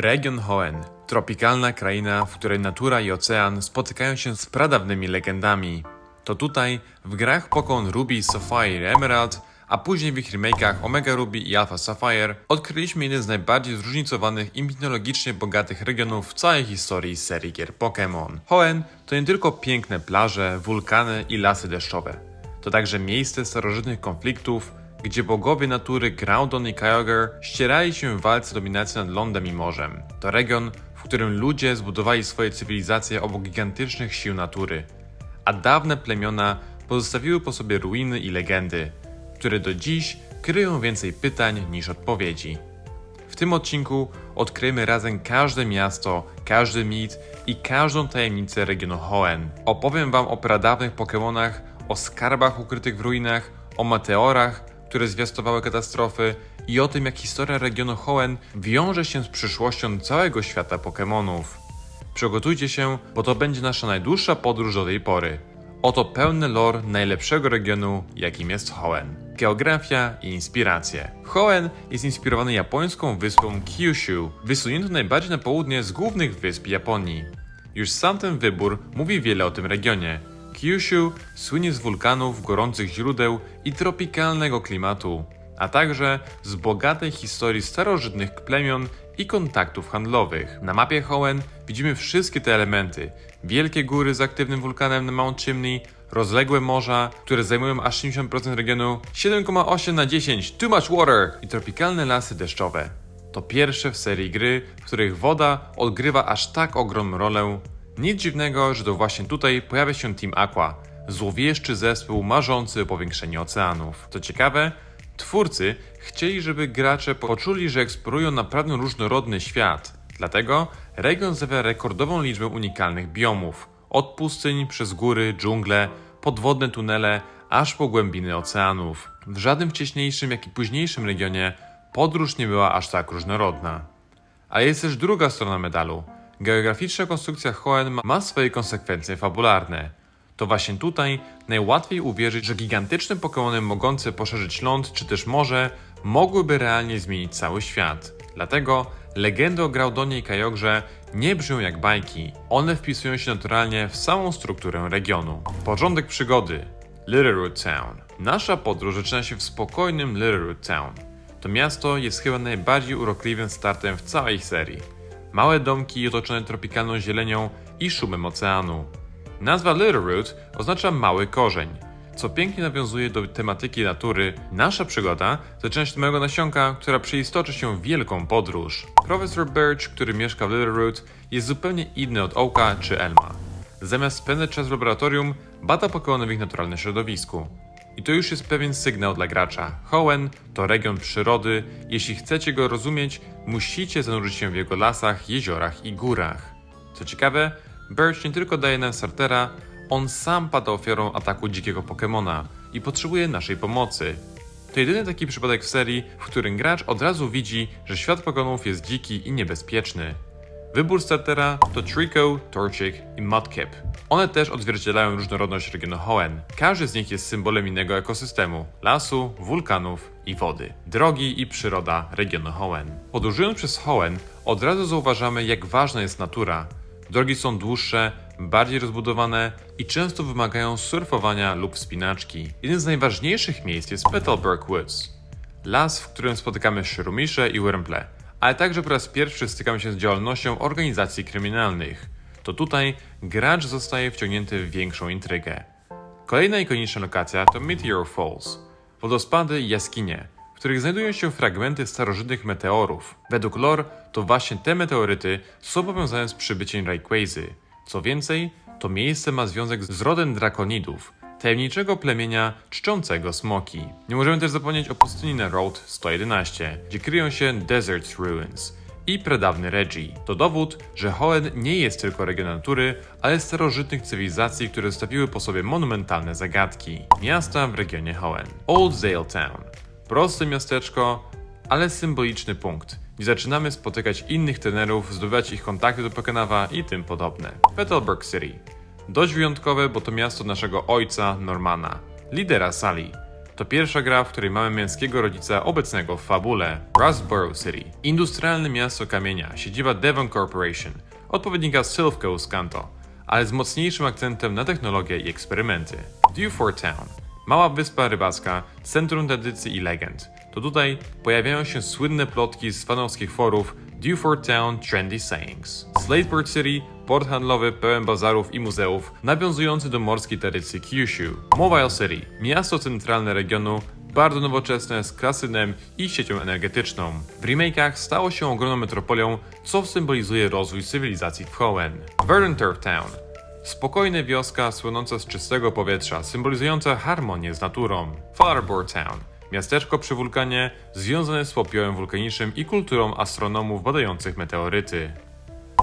Region Hoenn. Tropikalna kraina, w której natura i ocean spotykają się z pradawnymi legendami. To tutaj, w grach Pokémon Ruby, Sapphire i Emerald, a później w ich remake'ach Omega Ruby i Alpha Sapphire, odkryliśmy jeden z najbardziej zróżnicowanych i mitologicznie bogatych regionów w całej historii serii gier Pokémon. Hoenn to nie tylko piękne plaże, wulkany i lasy deszczowe. To także miejsce starożytnych konfliktów, gdzie bogowie natury Groudon i Kyogre ścierali się w walce dominacji nad lądem i morzem. To region, w którym ludzie zbudowali swoje cywilizacje obok gigantycznych sił natury, a dawne plemiona pozostawiły po sobie ruiny i legendy, które do dziś kryją więcej pytań niż odpowiedzi. W tym odcinku odkryjemy razem każde miasto, każdy mit i każdą tajemnicę regionu Hoenn. Opowiem Wam o pradawnych Pokémonach, o skarbach ukrytych w ruinach, o meteorach, które zwiastowały katastrofy i o tym, jak historia regionu Hoenn wiąże się z przyszłością całego świata Pokémonów. Przygotujcie się, bo to będzie nasza najdłuższa podróż do tej pory. Oto pełny lore najlepszego regionu, jakim jest Hoenn. Geografia i inspiracje. Hoenn jest inspirowany japońską wyspą Kyushu, wysuniętą najbardziej na południe z głównych wysp Japonii. Już sam ten wybór mówi wiele o tym regionie. Kyushu słynie z wulkanów, gorących źródeł i tropikalnego klimatu, a także z bogatej historii starożytnych plemion i kontaktów handlowych. Na mapie Hoenn widzimy wszystkie te elementy. Wielkie góry z aktywnym wulkanem na Mount Chimney, rozległe morza, które zajmują aż 70% regionu, 7,8 na 10, too much water i tropikalne lasy deszczowe. To pierwsze w serii gry, w których woda odgrywa aż tak ogromną rolę. Nic dziwnego, że to właśnie tutaj pojawia się Team Aqua, złowieszczy zespół marzący o powiększeniu oceanów. Co ciekawe, twórcy chcieli, żeby gracze poczuli, że eksplorują naprawdę różnorodny świat. Dlatego region zawiera rekordową liczbę unikalnych biomów. Od pustyń przez góry, dżungle, podwodne tunele, aż po głębiny oceanów. W żadnym wcześniejszym, jak i późniejszym regionie podróż nie była aż tak różnorodna. Ale jest też druga strona medalu. Geograficzna konstrukcja Hoenn ma- swoje konsekwencje fabularne. To właśnie tutaj najłatwiej uwierzyć, że gigantyczne Pokémony mogące poszerzyć ląd czy też morze mogłyby realnie zmienić cały świat. Dlatego legendy o Graudonie i Kyogrze nie brzmią jak bajki. One wpisują się naturalnie w samą strukturę regionu. Porządek przygody. Littleroot Town. Nasza podróż zaczyna się w spokojnym Littleroot Town. To miasto jest chyba najbardziej urokliwym startem w całej serii. Małe domki otoczone tropikalną zielenią i szumem oceanu. Nazwa Littleroot oznacza mały korzeń, co pięknie nawiązuje do tematyki natury. Nasza przygoda zaczyna się od małego nasionka, która przeistoczy się wielką podróż. Profesor Birch, który mieszka w Littleroot, jest zupełnie inny od Oaka czy Elma. Zamiast spędzać czas w laboratorium, bada Pokémony w ich naturalnym środowisku. I to już jest pewien sygnał dla gracza. Hoenn to region przyrody. Jeśli chcecie go rozumieć, musicie zanurzyć się w jego lasach, jeziorach i górach. Co ciekawe, Birch nie tylko daje nam startera, on sam pada ofiarą ataku dzikiego Pokémona i potrzebuje naszej pomocy. To jedyny taki przypadek w serii, w którym gracz od razu widzi, że świat Pokémonów jest dziki i niebezpieczny. Wybór startera to Trico, Torchic i Mudkip. One też odzwierciedlają różnorodność regionu Hoenn. Każdy z nich jest symbolem innego ekosystemu lasu, wulkanów i wody. Drogi i przyroda regionu Hoenn. Podróżując przez Hoenn, od razu zauważamy, jak ważna jest natura. Drogi są dłuższe, bardziej rozbudowane i często wymagają surfowania lub wspinaczki. Jednym z najważniejszych miejsc jest Petalburg Woods. Las, w którym spotykamy Szyrumisze i Wyrmple, ale także po raz pierwszy stykamy się z działalnością organizacji kryminalnych. To tutaj gracz zostaje wciągnięty w większą intrygę. Kolejna ikoniczna lokacja to Meteor Falls. Wodospady i jaskinie, w których znajdują się fragmenty starożytnych meteorów. Według lore to właśnie te meteoryty są powiązane z przybyciem Rayquazy. Co więcej, to miejsce ma związek z rodem drakonidów, tajemniczego plemienia czczącego smoki. Nie możemy też zapomnieć o pustyni Road 111, gdzie kryją się Desert Ruins i pradawny Reggie. To dowód, że Hoenn nie jest tylko region natury, ale starożytnych cywilizacji, które zostawiły po sobie monumentalne zagadki. Miasta w regionie Hoenn. Old Zale Town. Proste miasteczko, ale symboliczny punkt, gdzie zaczynamy spotykać innych trenerów, zdobywać ich kontakty do Pokenawa i tym podobne. Petalburg City. Dość wyjątkowe, bo to miasto naszego ojca, Normana, lidera Sali. to pierwsza gra, w której mamy męskiego rodzica obecnego w fabule. Rustboro City. Industrialne miasto kamienia, siedziba Devon Corporation, odpowiednika Silk Coast Kanto, ale z mocniejszym akcentem na technologię i eksperymenty. Dewford Town. Mała wyspa rybacka, centrum tradycji i legend. To tutaj pojawiają się słynne plotki z fanowskich forów Dewford Town Trendy Sayings. Slateport City, port handlowy pełen bazarów i muzeów, nawiązujący do morskiej tradycji Kyushu. Mobile City, miasto centralne regionu, bardzo nowoczesne, z klasynem i siecią energetyczną. W remake'ach stało się ogromną metropolią, co symbolizuje rozwój cywilizacji w Hoenn. Turf Town, Spokojna wioska słynąca z czystego powietrza, symbolizująca harmonię z naturą. Fireboard Town. Miasteczko przy wulkanie, związane z popiołem wulkanicznym i kulturą astronomów badających meteoryty.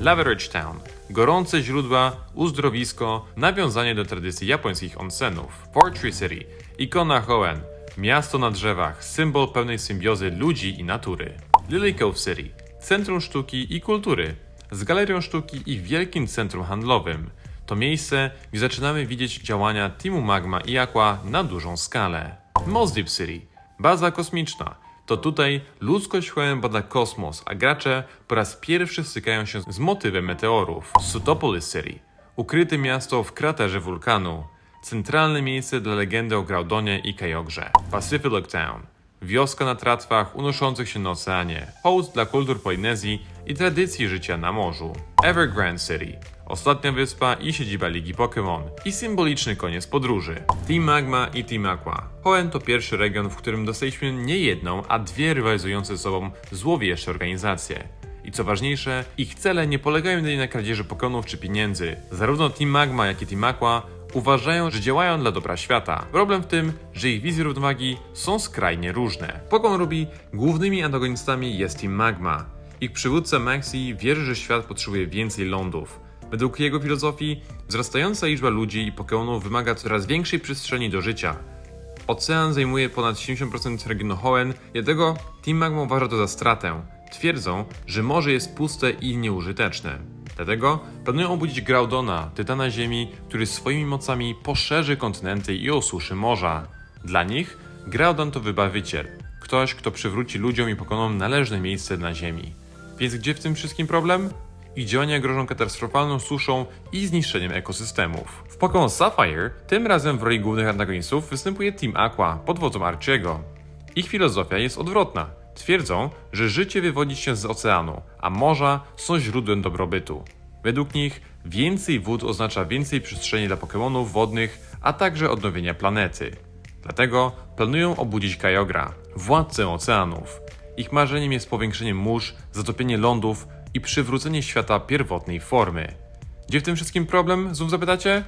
Laveridge Town. Gorące źródła, uzdrowisko, nawiązanie do tradycji japońskich onsenów. Fortree City. Ikona Hoenn. Miasto na drzewach, symbol pełnej symbiozy ludzi i natury. Lily Cove City. Centrum sztuki i kultury. Z galerią sztuki i wielkim centrum handlowym. To miejsce, gdzie zaczynamy widzieć działania Teamu Magma i Aqua na dużą skalę. Mos Deep City. Baza kosmiczna. To tutaj ludzkość Hoenn bada kosmos, a gracze po raz pierwszy stykają się z motywem meteorów. Sutopolis City. Ukryte miasto w kraterze wulkanu. Centralne miejsce dla legendy o Graudonie i Kyogrze. Pacific Town. Wioska na tratwach unoszących się na oceanie. Hołd dla kultur Polinezji i tradycji życia na morzu. Evergrande City. Ostatnia wyspa i siedziba Ligi Pokémon. I symboliczny koniec podróży. Team Magma i Team Aqua. Hoenn to pierwszy region, w którym dostaliśmy nie jedną, a dwie rywalizujące ze sobą złowieszcze organizacje. I co ważniejsze, ich cele nie polegają jedynie na kradzieży Pokémonów czy pieniędzy. Zarówno Team Magma, jak i Team Aqua uważają, że działają dla dobra świata. Problem w tym, że ich wizje równowagi są skrajnie różne. Pokémon Ruby głównymi antagonistami jest Team Magma. Ich przywódca Maxi wierzy, że świat potrzebuje więcej lądów. Według jego filozofii, wzrastająca liczba ludzi i Pokémonów wymaga coraz większej przestrzeni do życia. Ocean zajmuje ponad 70% regionu Hoenn, dlatego Team Magma uważa to za stratę. Twierdzą, że morze jest puste i nieużyteczne. Dlatego planują obudzić Graudona, tytana Ziemi, który swoimi mocami poszerzy kontynenty i osuszy morza. Dla nich Graudon to wybawiciel, ktoś, kto przywróci ludziom i pokonom należne miejsce na Ziemi. Więc gdzie w tym wszystkim problem? Ich działania grożą katastrofalną suszą i zniszczeniem ekosystemów. W Pokémon Sapphire tym razem w roli głównych antagonistów występuje Team Aqua pod wodzą Archiego. Ich filozofia jest odwrotna. Twierdzą, że życie wywodzi się z oceanu, a morza są źródłem dobrobytu. Według nich więcej wód oznacza więcej przestrzeni dla Pokémonów wodnych, a także odnowienia planety. Dlatego planują obudzić Kyogre, władcę oceanów. Ich marzeniem jest powiększenie mórz, zatopienie lądów i przywrócenie świata pierwotnej formy. Gdzie w tym wszystkim problem, znów zapytacie?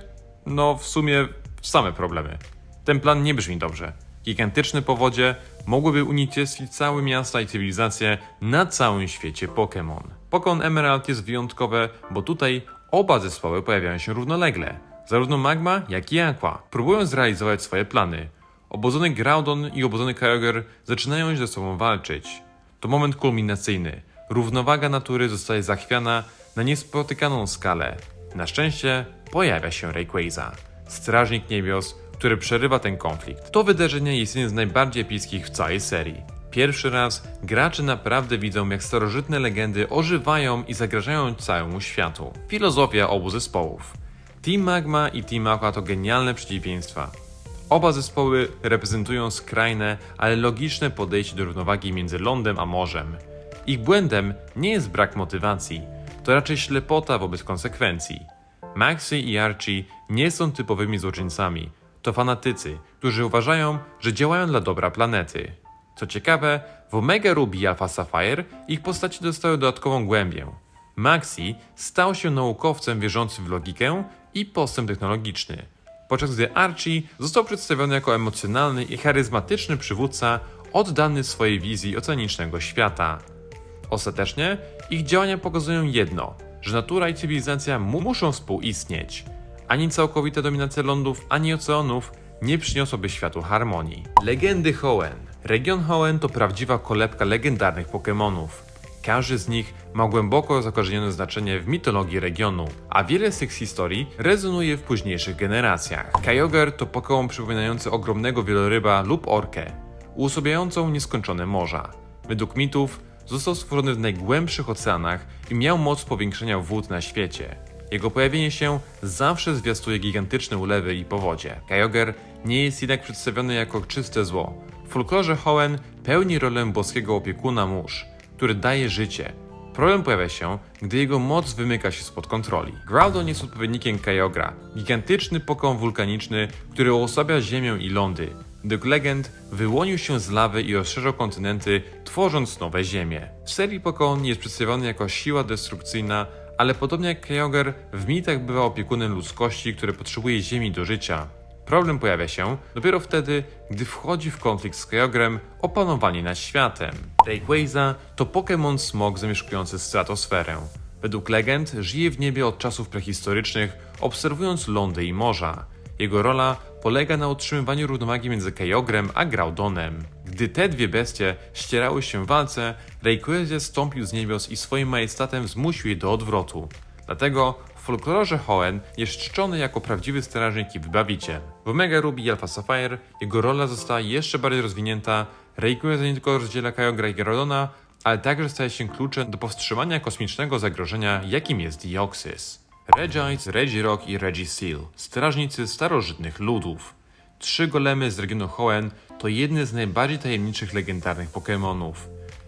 No, w sumie same problemy. Ten plan nie brzmi dobrze. Gigantyczne powodzie mogłyby unicestwić całe miasta i cywilizacje na całym świecie Pokémon. Pokémon Emerald jest wyjątkowe, bo tutaj oba zespoły pojawiają się równolegle. Zarówno Magma, jak i Aqua próbują zrealizować swoje plany. Obudzony Groudon i obudzony Kyogre zaczynają ze sobą walczyć. To moment kulminacyjny. Równowaga natury zostaje zachwiana na niespotykaną skalę. Na szczęście pojawia się Rayquaza, strażnik niebios, który przerywa ten konflikt. To wydarzenie jest jednym z najbardziej epickich w całej serii. Pierwszy raz gracze naprawdę widzą, jak starożytne legendy ożywają i zagrażają całemu światu. Filozofia obu zespołów. Team Magma i Team Aqua to genialne przeciwieństwa. Oba zespoły reprezentują skrajne, ale logiczne podejście do równowagi między lądem a morzem. Ich błędem nie jest brak motywacji, to raczej ślepota wobec konsekwencji. Maxi i Archie nie są typowymi złoczyńcami, to fanatycy, którzy uważają, że działają dla dobra planety. Co ciekawe, w Omega Ruby i Alpha Sapphire ich postaci dostały dodatkową głębię. Maxi stał się naukowcem wierzącym w logikę i postęp technologiczny, podczas gdy Archie został przedstawiony jako emocjonalny i charyzmatyczny przywódca oddany swojej wizji oceanicznego świata. Ostatecznie ich działania pokazują jedno, że natura i cywilizacja mu muszą współistnieć. Ani całkowita dominacja lądów, ani oceanów nie przyniosłoby światu harmonii. Legendy Hoenn. Region Hoenn to prawdziwa kolebka legendarnych Pokémonów. Każdy z nich ma głęboko zakorzenione znaczenie w mitologii regionu, a wiele z tych historii rezonuje w późniejszych generacjach. Kyogre to Pokémon przypominający ogromnego wieloryba lub orkę, uosabiającą nieskończone morza. Według mitów został stworzony w najgłębszych oceanach i miał moc powiększenia wód na świecie. Jego pojawienie się zawsze zwiastuje gigantyczne ulewy i powodzie. Kyogre nie jest jednak przedstawiony jako czyste zło. W folklorze Hoenn pełni rolę boskiego opiekuna mórz, który daje życie. Problem pojawia się, gdy jego moc wymyka się spod kontroli. Groudon jest odpowiednikiem Kyogra, gigantyczny Pokémon wulkaniczny, który uosabia ziemię i lądy. Duke Legend wyłonił się z lawy i rozszerzał kontynenty, tworząc nowe ziemie. W serii Pokémon jest przedstawiony jako siła destrukcyjna, ale podobnie jak Kyogre, w mitach bywa opiekunem ludzkości, które potrzebuje ziemi do życia. Problem pojawia się dopiero wtedy, gdy wchodzi w konflikt z Kyogrem o panowanie nad światem. Rayquaza to Pokémon smog zamieszkujący stratosferę. Według legend żyje w niebie od czasów prehistorycznych, obserwując lądy i morza. Jego rola polega na utrzymywaniu równowagi między Kyogrem a Graudonem. Gdy te dwie bestie ścierały się w walce, Rayquaza stąpił z niebios i swoim majestatem zmusił je do odwrotu. Dlatego w folklorze Hoenn jest czczony jako prawdziwy strażnik i wybawiciel. W Omega Ruby i Alpha Sapphire jego rola została jeszcze bardziej rozwinięta. Rayquaza nie tylko rozdziela Kyogre i Groudona, ale także staje się kluczem do powstrzymania kosmicznego zagrożenia, jakim jest Deoxys. Regites, Regirock i Regiseal, strażnicy starożytnych ludów. Trzy golemy z regionu Hoenn to jedne z najbardziej tajemniczych legendarnych Pokémonów.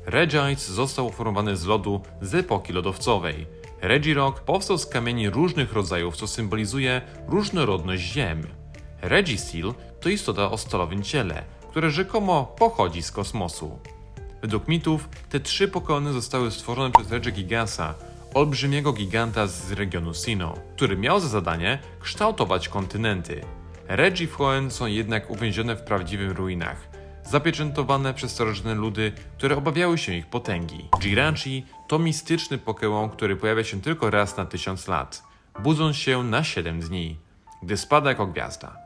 Regites został uformowany z lodu z epoki lodowcowej. Regirock powstał z kamieni różnych rodzajów, co symbolizuje różnorodność ziem. Regiseal to istota o stalowym ciele, które rzekomo pochodzi z kosmosu. Według mitów te trzy Pokémony zostały stworzone przez Regigigasa, olbrzymiego giganta z regionu Sinnoh, który miał za zadanie kształtować kontynenty. Regi w Hoenn są jednak uwięzione w prawdziwych ruinach, zapieczętowane przez starożytne ludy, które obawiały się ich potęgi. Jirachi to mistyczny Pokémon, który pojawia się tylko raz na tysiąc lat, budząc się na 7 dni, gdy spada jako gwiazda.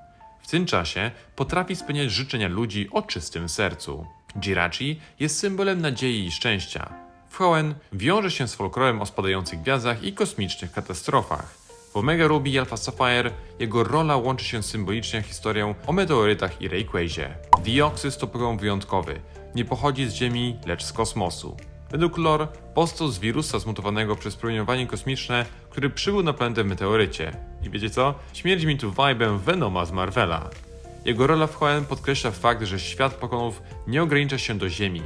W tym czasie potrafi spełniać życzenia ludzi o czystym sercu. Jirachi jest symbolem nadziei i szczęścia. W Hoenn wiąże się z folklorem o spadających gwiazdach i kosmicznych katastrofach. W Omega Ruby i Alpha Sapphire jego rola łączy się symbolicznie historią o meteorytach i Rayquazie. Deoxys to Pokémon wyjątkowy. Nie pochodzi z Ziemi, lecz z kosmosu. Według lore powstał z wirusa zmutowanego przez promieniowanie kosmiczne, który przybył na planetę w meteorycie. I wiecie co? Śmierdzi mi tu vibem Venoma z Marvela. Jego rola w Hoenn podkreśla fakt, że świat Pokémonów nie ogranicza się do Ziemi.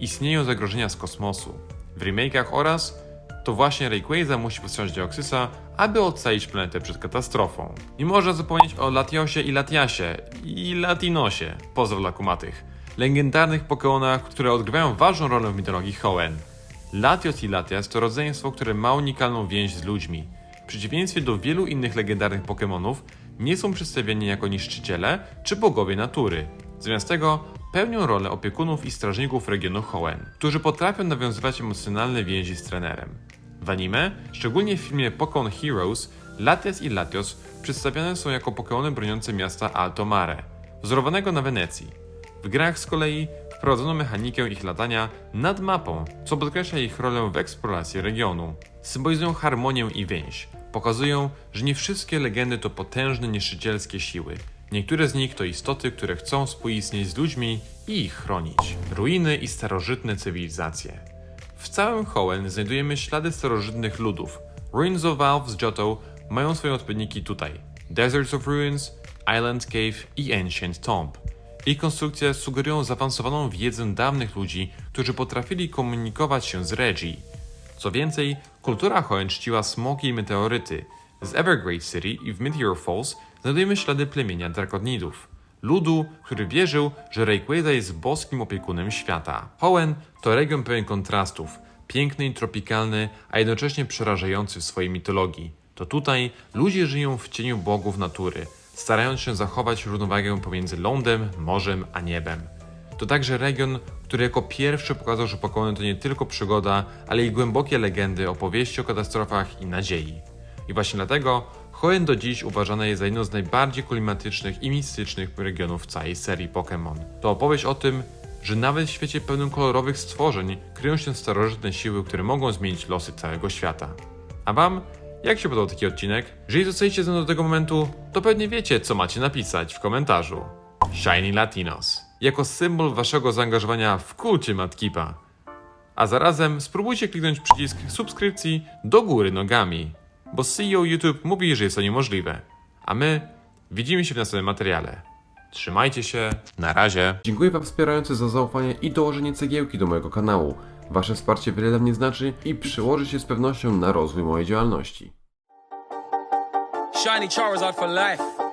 Istnieją zagrożenia z kosmosu. W remake'ach oraz to właśnie Rayquaza musi powstrzymać Deoxysa, aby ocalić planetę przed katastrofą. Nie można zapomnieć o Latiosie i Latiasie i Latinosie, pozdro dla kumatych, legendarnych Pokémonach, które odgrywają ważną rolę w mitologii Hoenn. Latios i Latias to rodzeństwo, które ma unikalną więź z ludźmi. W przeciwieństwie do wielu innych legendarnych Pokémonów, nie są przedstawiani jako niszczyciele czy bogowie natury. Zamiast tego pełnią rolę opiekunów i strażników regionu Hoenn, którzy potrafią nawiązywać emocjonalne więzi z trenerem. W anime, szczególnie w filmie Pokémon Heroes, Latias i Latios przedstawiane są jako Pokémony broniące miasta Alto Mare, wzorowanego na Wenecji. W grach z kolei wprowadzono mechanikę ich latania nad mapą, co podkreśla ich rolę w eksploracji regionu. Symbolizują harmonię i więź. Pokazują, że nie wszystkie legendy to potężne niszczycielskie siły. Niektóre z nich to istoty, które chcą współistnieć z ludźmi i ich chronić. Ruiny i starożytne cywilizacje. W całym Hoenn znajdujemy ślady starożytnych ludów. Ruins of Valve z Johto mają swoje odpowiedniki tutaj. Deserts of Ruins, Island Cave i Ancient Tomb. Ich konstrukcje sugerują zaawansowaną wiedzę dawnych ludzi, którzy potrafili komunikować się z Regi. Co więcej, kultura Hoenn czciła smoki i meteoryty. Z Evergrade City i w Meteor Falls znajdujemy ślady plemienia Drakonidów. Ludu, który wierzył, że Rayquaza jest boskim opiekunem świata. Hoenn to region pełen kontrastów, piękny i tropikalny, a jednocześnie przerażający w swojej mitologii. To tutaj ludzie żyją w cieniu bogów natury, starając się zachować równowagę pomiędzy lądem, morzem a niebem. To także region, który jako pierwszy pokazał, że Pokémony to nie tylko przygoda, ale i głębokie legendy, opowieści o katastrofach i nadziei. I właśnie dlatego Hoenn do dziś uważane jest za jedno z najbardziej klimatycznych i mistycznych regionów całej serii Pokémon. To opowieść o tym, że nawet w świecie pełnym kolorowych stworzeń kryją się starożytne siły, które mogą zmienić losy całego świata. A wam? Jak się podobał taki odcinek? Jeżeli zostaliście ze mną do tego momentu, to pewnie wiecie, co macie napisać w komentarzu. Shiny Latinos. Jako symbol waszego zaangażowania w kulcie Matkipa. A zarazem spróbujcie kliknąć przycisk subskrypcji do góry nogami, bo CEO YouTube mówi, że jest to niemożliwe. A my widzimy się w następnym materiale. Trzymajcie się, na razie. Dziękuję Wam wspierający za zaufanie i dołożenie cegiełki do mojego kanału. Wasze wsparcie wiele dla mnie znaczy i przyłoży się z pewnością na rozwój mojej działalności. Shiny Charizard for life.